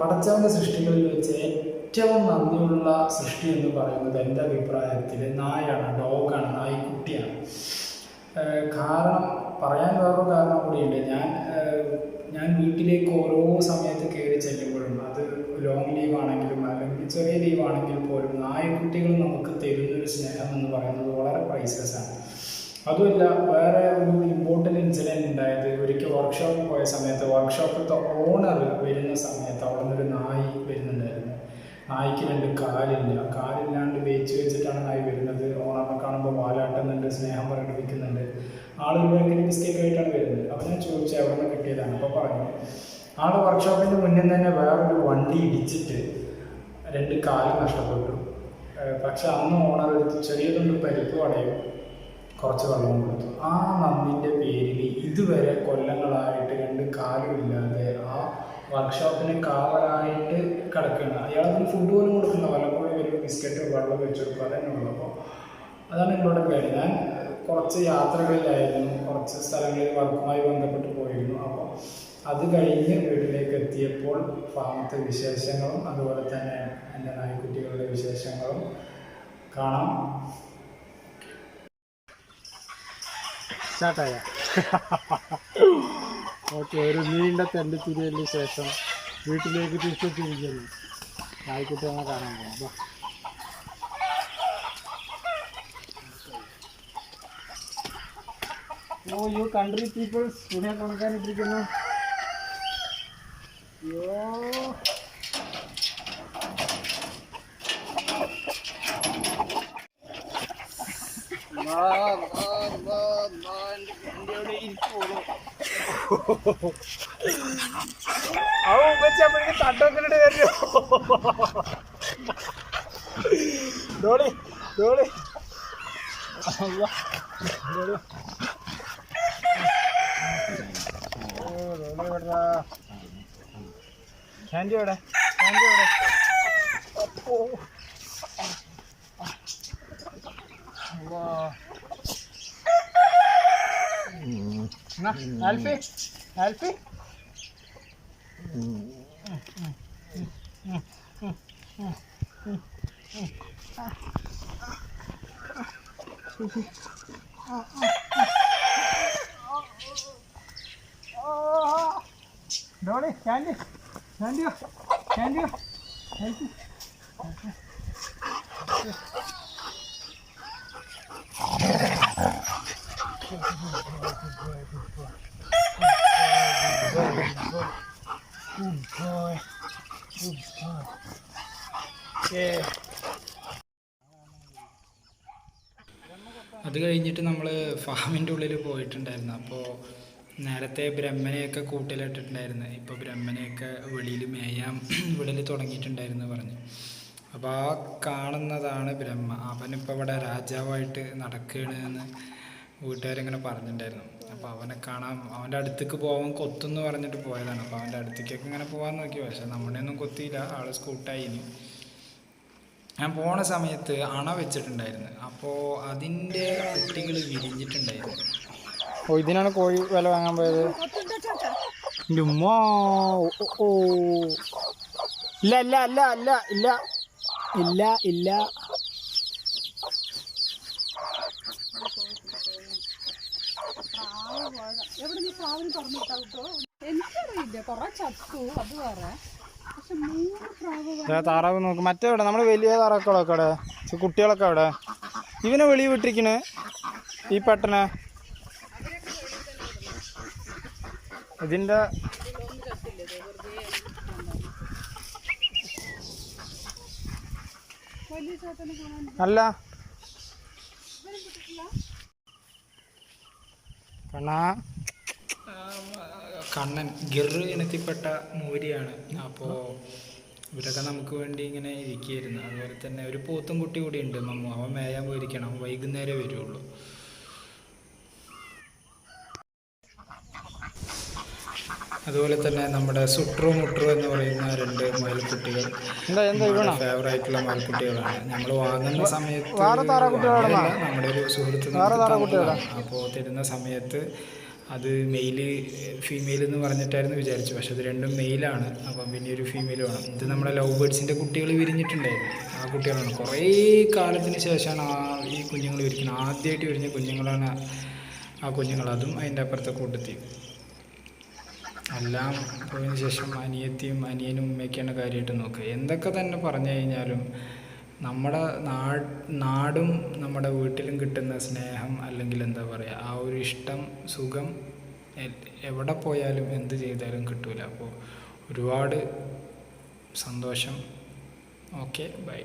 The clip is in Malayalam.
പടച്ചവന്റെ സൃഷ്ടികളിൽ വെച്ച് ഏറ്റവും നന്ദിയുള്ള സൃഷ്ടി എന്ന് പറയുന്നത് എന്റെ അഭിപ്രായത്തിൽ നായാണ് ഡോഗാണ് നായ്ക്കുട്ടിയാണ്. കാരണം പറയാൻ വേറൊരു കാരണം കൂടിയുണ്ട്. ഞാൻ ഞാൻ വീട്ടിലേക്ക് ഓരോ സമയത്ത് കയറി ചെല്ലുമ്പോഴും അത് ലോങ് ലീവ് ആണെങ്കിലും അല്ലെങ്കിൽ ചെറിയ ലീവ് ആണെങ്കിൽ പോലും നായക്കുട്ടികൾ നമുക്ക് തരുന്നൊരു സ്നേഹം എന്ന് പറയുന്നത് വളരെ പ്രൈസസ് ആണ്. അതുമല്ല വേറെ ഒരു ഇമ്പോർട്ടന്റ് ഇൻസിഡന്റ് ഉണ്ടായത് ഒരിക്കൽ വർക്ക്ഷോപ്പിൽ പോയ സമയത്ത് വർക്ക്ഷോപ്പിലത്തെ ഓണർ വരുന്ന സമയത്ത് അവിടെ നിന്നൊരു നായി വരുന്നുണ്ടായിരുന്നു. നായിക്ക് രണ്ട് കാലില്ല. കാലില്ലാണ്ട് വേച്ച് വെച്ചിട്ടാണ് നായി വരുന്നത്. ഓണറിനെ കാണുമ്പോൾ വാലാട്ടുന്നുണ്ട് സ്നേഹം പ്രകടിപ്പിക്കുന്നുണ്ട്. ആളൊരു ഭയങ്കര മിസ്റ്റേക്ക് ആയിട്ടാണ് വരുന്നത്. അപ്പോൾ ഞാൻ ചോദിച്ചു എവിടെ നിന്ന് കിട്ടിയതാണ്? അപ്പോൾ പറഞ്ഞു ആൾ വർക്ക്ഷോപ്പിന്റെ മുന്നിൽ തന്നെ വേറൊരു വണ്ടി ഇടിച്ചിട്ട് രണ്ട് കാൽ നഷ്ടപ്പെട്ടു. പക്ഷെ അന്ന് ഓണർ ചെറിയതുണ്ട് പരിപ്പ് വടയും കുറച്ച് വെള്ളം കൊടുത്തു. ആ നന്ദിന്റെ പേരിൽ ഇതുവരെ കൊല്ലങ്ങളായിട്ട് രണ്ട് കാലും ഇല്ലാതെ ആ വർക്ക്ഷോപ്പിന് കാവലായിട്ട് കിടക്കുകയാണ്. അയാളതിന് ഫുഡ് പോലും കൊടുക്കുന്ന വല്ലപ്പോഴും ഒരു ബിസ്ക്കറ്റ് വെള്ളം വെച്ച് കൊടുക്കുക അതന്നെ ഉള്ളൂ അപ്പോൾ അതാണ് എന്നോട് പേര് ഞാൻ കുറച്ച് യാത്രകളിലായിരുന്നു. കുറച്ച് സ്ഥലങ്ങളിൽ വർക്കുമായി ബന്ധപ്പെട്ട് പോയിരുന്നു. അപ്പോൾ അത് കഴിഞ്ഞ് വീട്ടിലേക്ക് എത്തിയപ്പോൾ ഫാമത്തെ വിശേഷങ്ങളും അതുപോലെ തന്നെ എന്റെ നായ്ക്കുട്ടികളുടെ വിശേഷങ്ങളും കാണാം. സ്റ്റാർട്ടായ ഓക്കെ ഒരു നീണ്ട തെണ്ടി തിരിയലിന് ശേഷം വീട്ടിലേക്ക് തിരിച്ചെത്തിയിരിക്കുന്നു. നായ്ക്കുട്ടികളെ കാണാൻ പോകും ഓ യു കൺട്രി പീപ്പിൾസ് തുണിയെ കൊടുക്കാനിട്ടിരിക്കുന്നു യോ അവ ഉപയോഗിച്ചപ്പോഴേക്ക് തട്ടൊക്കെ. ഓ, ഡോളി എവിടെടാ? ശാന്തി എവിടെ ശാന്തി എവിടെ അപ്പോ Na, Alfie, Alfie. Dole, Candy, Candy, Candy, Candy. Good boy. Good boy. Yeah. അത് കഴിഞ്ഞിട്ട് നമ്മൾ ഫാമിന്റെ ഉള്ളിൽ പോയിട്ടുണ്ടായിരുന്നു അപ്പോൾ നേരത്തെ ബ്രഹ്മനെയൊക്കെ കൂട്ടിലിട്ടിട്ടുണ്ടായിരുന്നു ഇപ്പോൾ ബ്രഹ്മനെയൊക്കെ വെളിയിൽ മേയാൻ വിടൽ തുടങ്ങിയിട്ടുണ്ടായിരുന്നു പറഞ്ഞു അപ്പോൾ ആ കാണുന്നതാണ് ബ്രഹ്മ അവനിപ്പോൾ ഇവിടെ രാജാവായിട്ട് നടക്കുകയാണ് എന്ന് വീട്ടുകാരിങ്ങനെ പറഞ്ഞിട്ടുണ്ടായിരുന്നു. അപ്പോൾ അവനെ കാണാൻ അവന്റെ അടുത്തേക്ക് പോകാൻ കൊത്തുന്ന് പറഞ്ഞിട്ട് പോയതാണ്. അപ്പോൾ അവന്റെ അടുത്തേക്കൊക്കെ ഇങ്ങനെ പോകാൻ നോക്കി. പക്ഷേ നമ്മുടെ ഒന്നും കൊത്തിയില്ല. ആൾ സ്കൂട്ടായി ഞാൻ പോണ സമയത്ത് അണ വെച്ചിട്ടുണ്ടായിരുന്നു. അപ്പോൾ അതിന്റെ കുട്ടികൾ വിരിഞ്ഞിട്ടുണ്ടായിരുന്നു. ഓ ഇതിനാണ് കോഴി വില വാങ്ങാൻ പോയത്. ഇല്ല ഇല്ല ഇല്ല ഇല്ല ഇല്ല. ഇല്ല ഇല്ല. പ്രാവിന് തുറന്നു വിട്ടാ കിട്ടോ എനിക്കറിയില്ല കൊറേ ചത്തു അത് വേറെ. പക്ഷെ മൂന്ന് പ്രാവ് താറാവ് നോക്ക്. മറ്റേ എവിടെ? നമ്മുടെ വലിയ താറാക്കളൊക്കെ അവിടെ കുട്ടികളൊക്കെ അവിടെ ഇവനെ വെളി വിട്ടിരിക്കണ്. ഈ പെട്ടനെ ഇതിന്റെ അല്ല. കണ്ണാ കണ്ണൻ ഗിർ ഇനത്തിൽപ്പെട്ട മൂരിയാണ് അപ്പോൾ ഇവരൊക്കെ നമുക്ക് വേണ്ടി ഇങ്ങനെ ഇരിക്കുകയായിരുന്നു. അതുപോലെ തന്നെ ഒരു പോത്തും കുട്ടി കൂടി ഉണ്ട്. മമ്മു അവൻ മേയാൻ പോയിരിക്കണം വൈകുന്നേരം വരുള്ളൂ. അതുപോലെ തന്നെ നമ്മുടെ സുട്രു മുട്രു എന്ന് പറയുന്ന രണ്ട് മയിൽക്കുട്ടികൾ ഫേവറായിട്ടുള്ള മയിൽക്കുട്ടികളാണ് നമ്മൾ വാങ്ങുന്ന സമയത്ത് നമ്മുടെ ഒരു സുഹൃത്ത്? അപ്പോൾ തരുന്ന സമയത്ത് അത് മെയിൽ ഫീമെയിൽ എന്ന് പറഞ്ഞിട്ടായിരുന്നു വിചാരിച്ചു പക്ഷെ അത് രണ്ടും മെയിലാണ് അപ്പം പിന്നെ ഒരു ഫീമെയിൽ വേണം. ഇത് നമ്മുടെ ലവ് ബേഡ്സിന്റെ കുട്ടികൾ വിരിഞ്ഞിട്ടുണ്ടായിരുന്നു. ആ കുട്ടികളാണ്. കുറേ കാലത്തിന് ശേഷമാണ് ആ ഈ കുഞ്ഞുങ്ങൾ വിരിക്കുന്നത്. ആദ്യമായിട്ട് വിരിഞ്ഞ കുഞ്ഞുങ്ങളാണ് ആ കുഞ്ഞുങ്ങൾ. അതും അതിന്റെ അപ്പുറത്തെ കൂട്ടത്തിൽ. എല്ലാം പോയതിനു ശേഷം അനിയത്തിയും അനിയനും ഉമ്മയൊക്കെയാണ് കാര്യമായിട്ട് നോക്കുക. എന്തൊക്കെ തന്നെ പറഞ്ഞു കഴിഞ്ഞാലും നമ്മുടെ നാട് നമ്മുടെ വീട്ടിലും കിട്ടുന്ന സ്നേഹം അല്ലെങ്കിൽ എന്താ പറയുക ആ ഒരു ഇഷ്ടം സുഖം എവിടെ പോയാലും എന്ത് ചെയ്താലും കിട്ടൂല. അപ്പോൾ ഒരുപാട് സന്തോഷം. Okay bye.